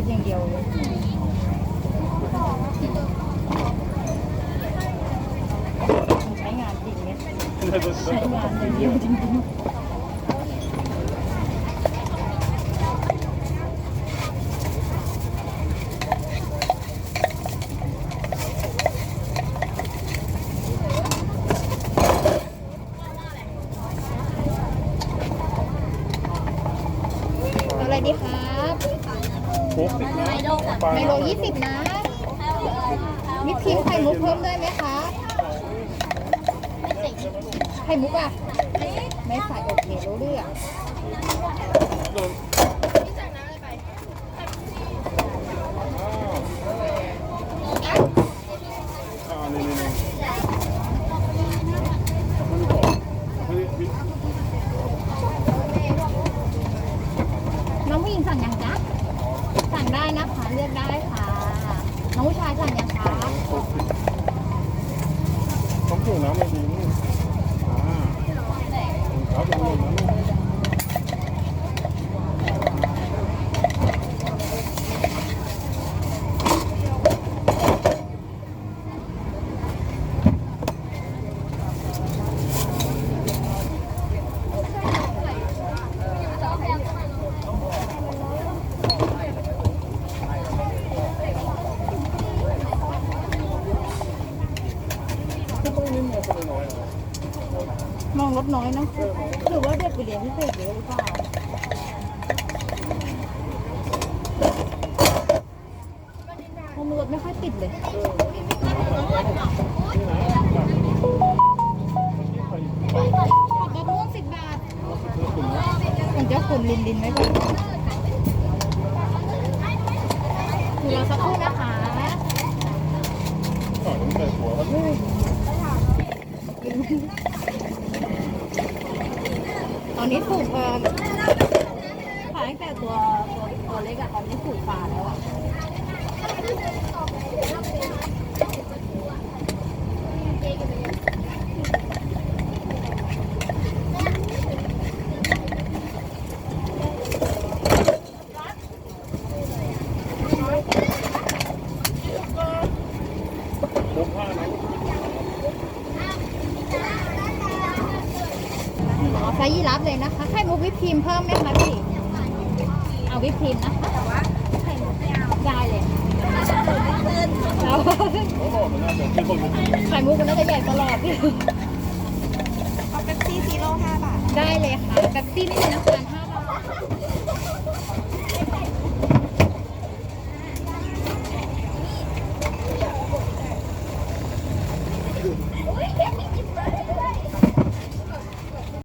ดอย่างเดียวใช้งานจริงเนี่ยใช้งานอย่างเดียวจริงๆเอาอะไรดีครับ ไมโลยี่สิบนะวิปครีมไข่มุกเพิ่มได้ไหมคะไข่มุกอะ ไม่ใส่โอเครู้เรื่องโดนอ่านี่นี่นี่เฮ้ยวิน้องผู้หญิงสั่งยังจ๊ะสั่งได้นะคะ เลือกได้ค่ะ น้องผู้ชายสั่งยังคะโค้กสิบต้องถูกน้ำไม่ดีนี่อ่าครับตรงนี้น มองรถน้อยนะหรือว่าเด็กไปเรียนพิเศษเยอะหรือเปล่าเพราะรถไม่ค่อยติดเลยขอบม่วงสิบบาทของเจ้าคุณลินลินไว้ก่อนรอสักครู่นะคะก่อนใส่หัวมัน ตอนนี้ถูกเอ่อขายตั้งแต่ตัวตัวตัวเล็กอะตอนนี้ถูกปลาแล้วอะ มุกผ้านะ อ๋อ ไซส์ยีราฟเลยนะคะไข่มุกวิปครีมเพิ่มไหมคะพี่เอาวิปครีมนะคะแต่ว่าไข่มุกไม่เอาได้เลยแล้วเขาบอกมันน่าจะเป็นคนไข่มุกมันน่าจะใหญ่ตลอดเอาเป๊ปซี่ซีโร่ห้าบาทได้เลยค่ะแบบซี่ไม่มีน้ำตาล5บาท